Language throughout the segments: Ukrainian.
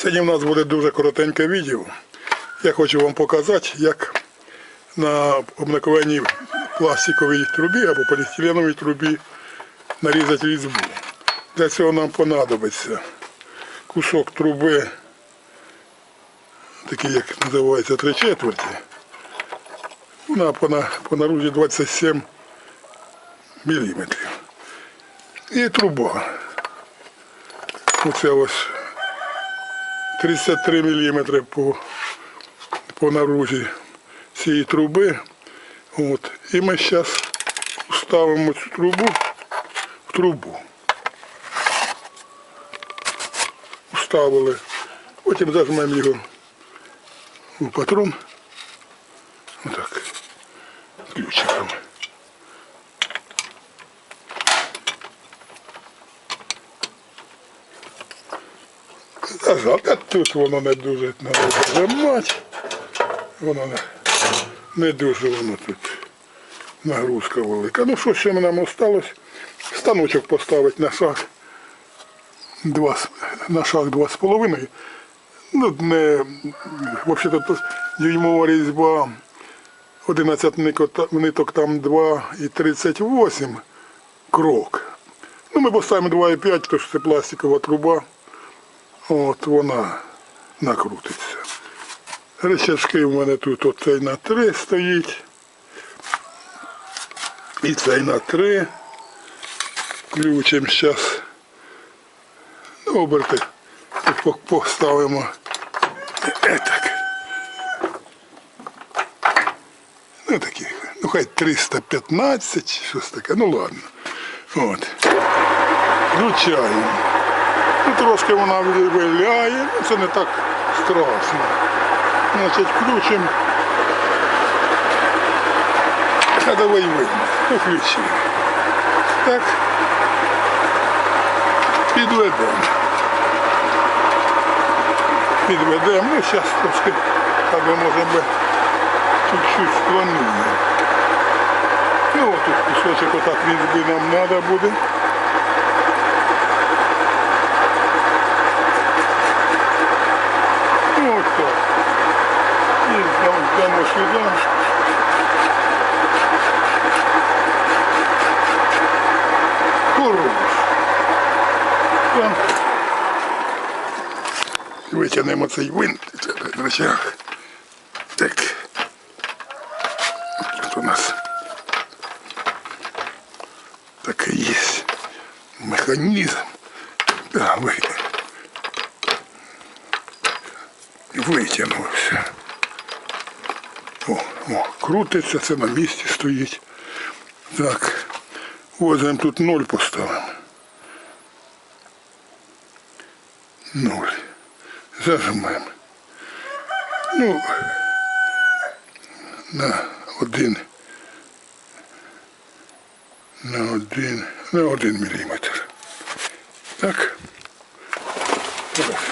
Сьогодні в нас буде дуже коротеньке відео. Я хочу вам показати, як на обмикуваній пластиковій трубі або поліетиленовій трубі нарізати різьбу. Для цього нам понадобиться кусок труби, такий як називається три четверті. Вона по, по наружі 27 міліметрів. І труба. Оце ось 33 мм по, по наружі цієї труби. От. І ми зараз вставимо цю трубу в трубу. Вставили. Потім зажмемо його у патрон. Отак. Ключиком. Зажав. А тут воно не дуже треба зажимати. Воно не, не дуже воно тут нагрузка велика. Ну що ще нам осталось? Станочок поставити на шаг. Два, на шаг два з половиною. Ну, не, взагалі дюймова різьба 11 ниток, там 2 і 38 крок. Ну, ми поставимо 2,5, тому що це пластикова труба. От вона накрутиться. Речашки в мене тут оцей на 3 стоїть. І цей на 3. Ключем зараз. Ну, оберти поставимо. Етак. Ну такі, ну хай 315, щось таке, ну ладно. От. Включаємо. Ну, трошки вона виляє, ну це не так страшно. Значить, включимо. А давай виймемо. Ну, включи. Так. Підведемо. Підведемо. Ну, зараз трошки, так може би чуть-чуть склонуємо. Ну, отут кусочок отак різьби нам треба буде. Ну. И прямо, прямо сюда. Хорош. Так. Витягнемо цей винт. рычаг. Так. Тут у нас такий є механізм. Да, ви- витягнувся. О, о, крутиться, це на місці стоїть. Так, возьмемо тут ноль поставимо. Ноль. Зажмемо. Ну, на один. На один, на один міліметр. Так. Хорошо.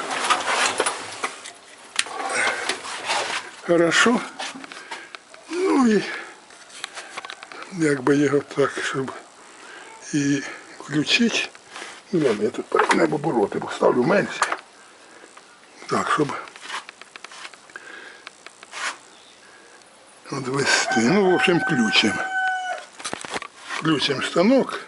Хорошо. Ну і якби його так, щоб і включити. Ну, я тут перекнемо обороти, бо ставлю менше. Так, щоб отвести. Ну, в общем, включимо. Включимо станок.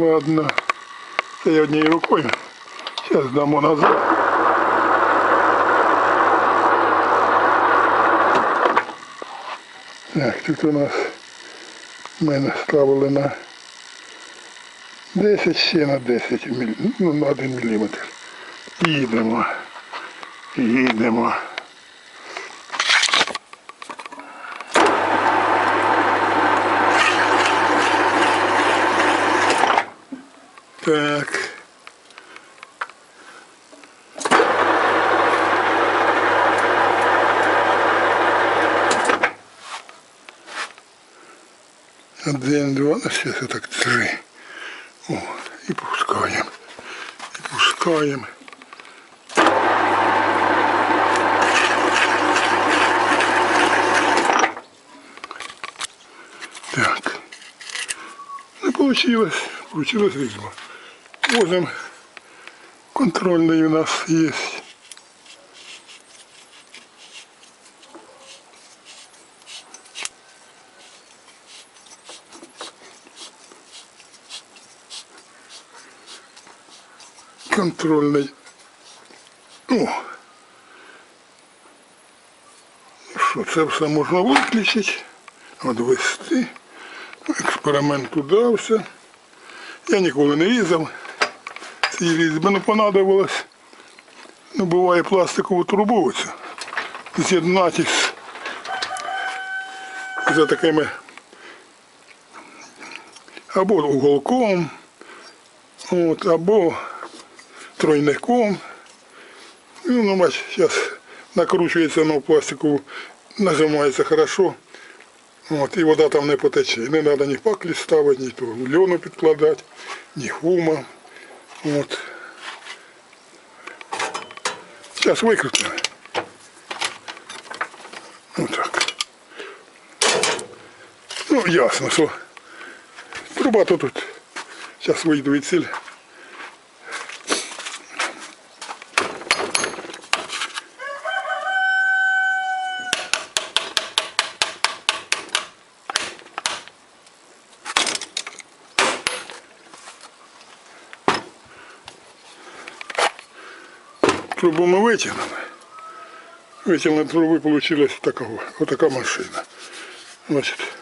Ладно. Це я однією рукою. Зараз дамо назад. Так, тут у нас мене ставили на 10 ще на 10 мілі... ну, на 1 міліметр. Їдемо. Їдемо. Так. Один, два, на все это так три. О, и пускаем. И пускаем. Так. Ну, получилось. Получилась рыба. Возим. Контрольний у нас є. Контрольний. О. Ну Що, це все можна виключити, відвести. Експеримент удався. Я ніколи не різав. Ці різьби не понадобилось. Ну, буває пластикову трубу оцю. З'єднати з, за такими або уголком, от, або тройником. Ну, ну, бач, зараз накручується на пластикову, нажимається хорошо. От, і вода там не потече. Не треба ні паклі ставити, ні того льону підкладати, ні хума. От. выкрутим. Вот так. Ну, ясно, что труба то тут. Сейчас выйду и ціль. Трубу ми витягнули. Витягнули трубу і вийшла такого, отака машина. Значить,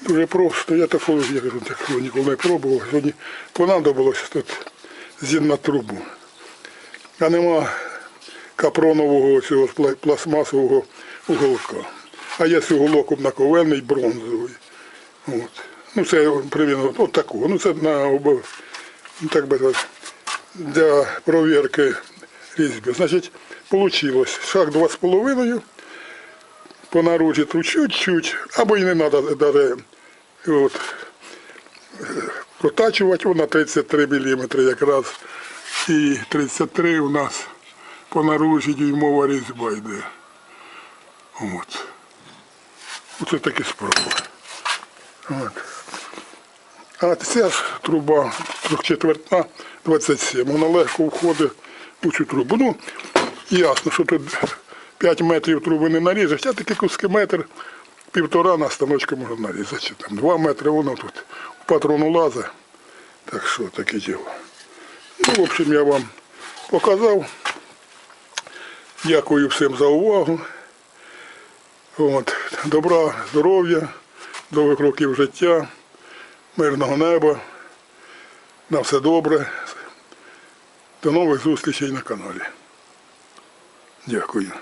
дуже просто. Я такого, такого ніколи не пробував. Сьогодні понадобилось тут з'єднати трубу. А нема капронового цього пластмасового уголка. А є уголок однаковельний, бронзовий. От. Ну це примірно от такого. Ну це на так би для провірки різьби. Значить, вийшло шаг 2,5 по наружі тут чуть-чуть, або і не треба от, протачувати його на 33 мм якраз. І 33 у нас по наружі дюймова різьба йде. От. Оце такі спроби. От. А ця ж труба трьохчетвертна 27. Вона легко входить у цю трубу. Ну, ясно, що тут 5 метрів труби не наріжеш, а такі куски метр, півтора на станочку можна нарізати. Чи Там 2 метри воно тут в патрону лазить. Так що таке діло. Ну, в общем, я вам показав. Дякую всім за увагу. От. Добра, здоров'я, довгих років життя мирного неба. На все добре. До нових зустрічей на каналі. Дякую.